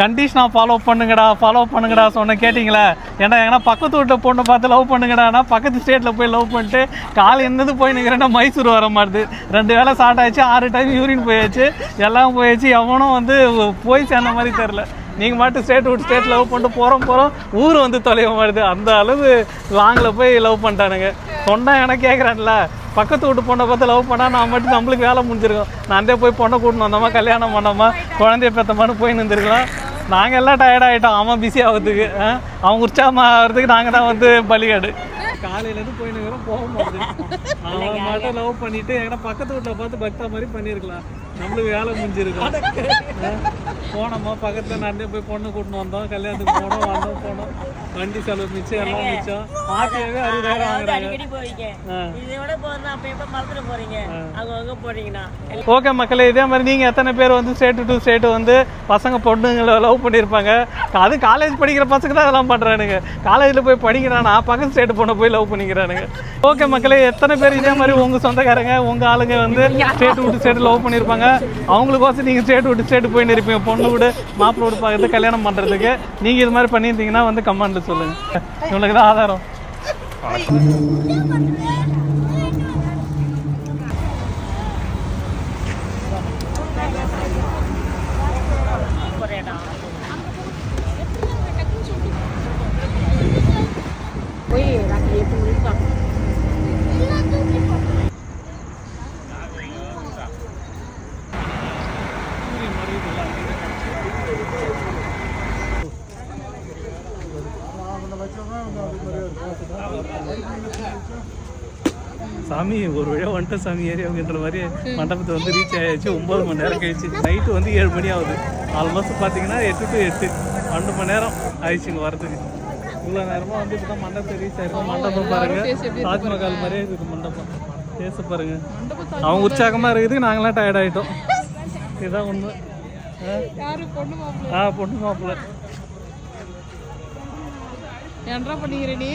கண்டிஷனாக ஃபாலோ பண்ணுங்கடா ஃபாலோ பண்ணுங்கடா சொன்ன கேட்டிங்களா? ஏன்னா ஏன்னா பக்கத்து வீட்டில் பொண்ணை பார்த்து லவ் பண்ணுங்கடானா பக்கத்து ஸ்டேட்டில் போய் லவ் பண்ணிட்டு காலை என்னது போய் நிற்கிறேன்னா மைசூர் வர மாட்டுது. ரெண்டு வேளை ஸ்டார்ட் ஆயிடுச்சு ஆறு டைம் யூரின் போயாச்சு எல்லாம் போயாச்சு எவனும் வந்து போய் சேர்ந்த மாதிரி தெரில நீங்கள் மட்டும் ஸ்டேட் விட்டு ஸ்டேட் லவ் பண்ணிட்டு போகிறோம் போகிறோம் ஊர் வந்து தொலைவ மாட்டுது. அந்த அளவு லாங்கில் போய் லவ் பண்ணிட்டானுங்க. சொன்னால் எனக்கு கேட்குறான்ல பக்கத்து வீட்டு பொண்ணை பார்த்து லவ் பண்ணா நான் மட்டும் நம்மளுக்கு வேலை முடிஞ்சிருக்கும். நான் தான் போய் பொண்ணை கூட்டின்னு வந்தோமா கல்யாணம் பண்ணோமா குழந்தைய பெற்றமான்னு போய் நின்றுருக்கலாம் நாங்கள் எல்லாம் டயர்ட் ஆகிட்டோம் அவன் பிஸி ஆகிறதுக்கு? அவன் உற்சாகமாக ஆகிறதுக்கு நாங்கள் தான் வந்து பலிகாடு. காலையிலேருந்து போய் நிற்கிறோம் போக மாட்டேது அவன் மட்டும் லவ் பண்ணிட்டு ஏன்னா பக்கத்து வீட்டில் பார்த்து பக்தா மாதிரி பண்ணியிருக்கலாம் நம்மளுக்கு வேலை முடிஞ்சிருக்கும்? போனோமா பக்கத்தில் நடந்தே போய் பொண்ணு கூட்டின்னு வந்தோம் கல்யாணத்துக்கு போனோம் வந்தோம் போனோம். வண்டி செலவு மிச்சம் எல்லாம் மிச்சம். ஆட்டியாவே அறுபதாயிரம் வாங்குறாங்க. ஓகே மக்களே இதே மாதிரி நீங்கள் எத்தனை பேர் வந்து ஸ்டேட்டு டு ஸ்டேட்டு வந்து பசங்க பொண்ணுங்களை லவ் பண்ணியிருப்பாங்க? அது காலேஜ் படிக்கிற பசங்க தான் அதெல்லாம் பண்ணுறானுங்க காலேஜில் போய் படிக்கிறானா பக்கத்து ஸ்டேட்டு பொண்ணை போய் லவ் பண்ணிக்கிறானுங்க. ஓகே மக்களே எத்தனை பேர் இதே மாதிரி உங்கள் சொந்தக்காரங்க உங்கள் ஆளுங்க வந்து ஸ்டேட்டு விட்டு ஸ்டேட்டு லவ் பண்ணியிருப்பாங்க? அவங்களுக்கோசம் நீங்கள் ஸ்டேட் விட்டு ஸ்டேட் போய் இருப்பீங்க பொண்ணு விடு மாப்பிள்ளை விட பார்க்கறது கல்யாணம் பண்ணுறதுக்கு நீங்கள் இது மாதிரி பண்ணியிருந்தீங்கன்னா வந்து கமெண்ட்டில் சொல்லுங்கள் இவங்களுக்கு தான் ஆதாரம். போய் ராத்திரி எட்டு மணிக்கு சாமி ஒரு வழியாக வந்துட்டு சாமி ஏரியாவுன்ற மாதிரி மண்டபத்தை வந்து ரீச் ஆயாச்சு. ஒம்பது மணி நேரம் கழிச்சு. நைட்டு வந்து ஏழு மணி ஆகுது. ஆல்மோஸ்ட் பார்த்தீங்கன்னா எட்டு டு எட்டு. பன்னெண்டு மணி நேரம் ஆயிடுச்சு இங்கே வரதுக்கு. இவ்வளோ நேரமாக வந்து இப்போ தான் மண்டபத்தை ரீச் ஆயிருக்கோம். மண்டபம் பாருங்க. தாஜ்மஹால் மாதிரியே இருக்குது மண்டபம். பேச பாருங்க. அவங்க உற்சாகமாக இருக்குது நாங்களாம் டயர்ட் ஆகிட்டோம் இதுதான் உண்மை. ஆ? பொண்ணு மாப்பிள்ளை என்னடா பண்ணிக்கிற நீ